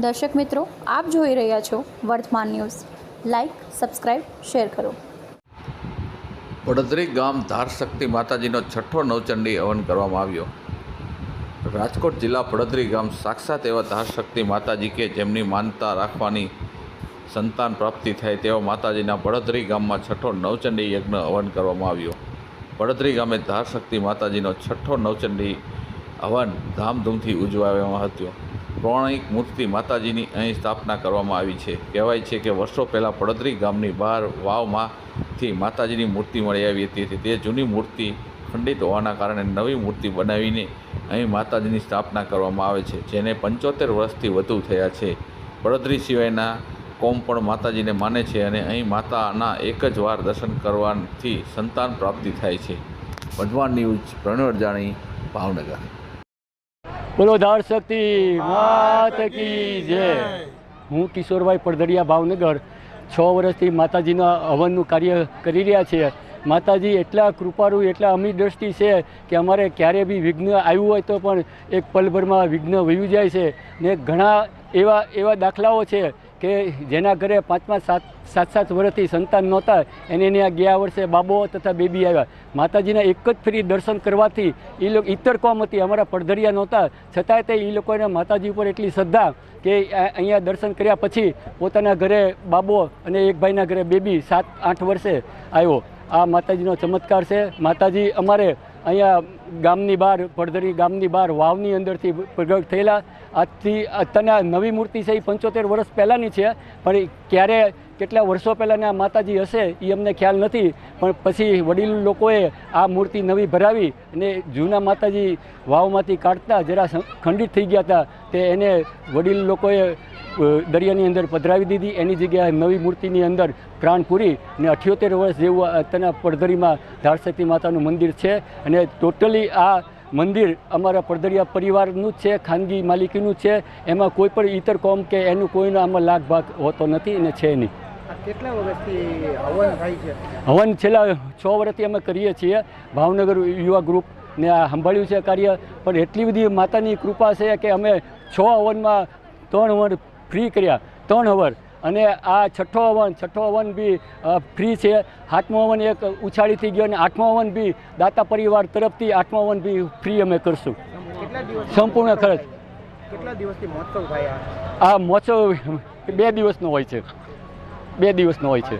દર્શક મિત્રો, આપ જોઈ રહ્યા છો વર્તમાન ન્યૂઝ. લાઇક સબસ્ક્રાઇબ શેર કરો. વડોદરી ગામ ધારશક્તિ માતાજીનો છઠ્ઠો નવચંડી હવન કરવામાં આવ્યો. રાજકોટ જિલ્લા પડદરી ગામ સાક્ષાત એવા ધારશક્તિ માતાજી કે જેમની માનતા રાખવાની સંતાન પ્રાપ્તિ થાય તેવા માતાજીના પડદરી ગામમાં છઠ્ઠો નવચંડી યજ્ઞ હવન કરવામાં આવ્યો. પડદરી ગામે ધારશક્તિ માતાજીનો છઠ્ઠો નવચંડી હવન ધામધૂમથી ઉજવાવામાં હતું. પૌરાણિક મૂર્તિ માતાજીની અહીં સ્થાપના કરવામાં આવી છે. કહેવાય છે કે વર્ષો પહેલાં પડદરી ગામની બહાર વાવમાંથી માતાજીની મૂર્તિ મળી આવી હતી. તે જૂની મૂર્તિ ખંડિત હોવાના કારણે નવી મૂર્તિ બનાવીને અહીં માતાજીની સ્થાપના કરવામાં આવે છે, જેને પંચોતેર વર્ષથી વધુ થયા છે. પડદરી સિવાયના કોમ પણ માતાજીને માને છે અને અહીં માતાના એક જ વાર દર્શન કરવાથી સંતાન પ્રાપ્તિ થાય છે. ભગવાન ન્યૂઝ પ્રણવ જાણી ભાવનગર. બોલો ધાર શક્તિ માત કી જય. હું કિશોરભાઈ પડદરિયા ભાવનગર. છ વર્ષથી માતાજીના હવનનું કાર્ય કરી રહ્યા છીએ. માતાજી એટલા કૃપાળુ એટલા અમી દ્રષ્ટિ છે કે અમારે ક્યારે બી વિઘ્ન આવ્યું હોય તો પણ એક પલભરમાં વિઘ્ન વયું જાય છે ને ઘણા એવા એવા દાખલાઓ છે કે જેના ઘરે પાંચમા, સાત સાત સાત વર્ષથી સંતાન નહોતા, એને ત્યાં ગયા વર્ષે બાબો તથા બેબી આવ્યા. માતાજીના એક જ ફરી દર્શન કરવાથી એ લોકો ઇતર કોમ હતી, અમારા પડધરિયા નહોતા. છતાંય તે એ લોકોને માતાજી ઉપર એટલી શ્રદ્ધા કે આ- અહીંયા દર્શન કર્યા પછી પોતાના ઘરે બાબો અને એક ભાઈના ઘરે બેબી સાત, આઠ વર્ષે આવ્યો. આ માતાજીનો ચમત્કાર છે. માતાજી અમારે અહીંયા ગામની બહાર, પડધરી ગામની બહાર, વાવની અંદરથી પ્રગટ થયેલા. આજથી અત્યારના નવી મૂર્તિ છે એ પંચોતેર વર્ષ પહેલાંની છે. પણ ક્યારે, કેટલા વર્ષો પહેલાંના માતાજી હશે એ અમને ખ્યાલ નથી. પણ પછી વડીલ લોકોએ આ મૂર્તિ નવી ભરાવી અને જૂના માતાજી વાવમાંથી કાઢતા, જરા ખંડિત થઈ ગયા હતા, તે એને વડીલ લોકોએ દરિયાની અંદર પધરાવી દીધી. એની જગ્યાએ નવી મૂર્તિની અંદર પ્રાણ પૂરી અને અઠ્યોતેર વર્ષ જેવું તેના પડધરીમાં ધારશક્તિ માતાનું મંદિર છે. અને ટોટલી આ મંદિર અમારા પડદરિયા પરિવારનું જ છે ખાનગી માલિકીનું છે. એમાં કોઈ પણ ઇતર કોમ કે એનું કોઈનો આમાં લાગ ભાગ હોતો નથી અને છે નહીં. કેટલા વર્ષથી હવન થાય છે? હવન છેલ્લા છ વર્ષથી અમે કરીએ છીએ. ભાવનગર યુવા ગ્રુપ ને આ સંભાળ્યું છે કાર્ય. પણ એટલી બધી માતાની કૃપા છે કે અમે છ હવનમાં ત્રણ હવન ફ્રી કર્યા. ત્રણ હવન. અને આ છઠ્ઠો હવન છઠ્ઠો હવન બી ફ્રી છે. સાતમો હવન એક ઉછાળી થઈ ગયો અને આઠમો હવન બી દાતા પરિવાર તરફથી આઠમો હવન બી ફ્રી અમે કરશું. સંપૂર્ણ ખર્ચ. કેટલા દિવસથી મહોત્સવ થાય આ મહોત્સવ બે દિવસનો હોય છે. બે દિવસનો હોય છે.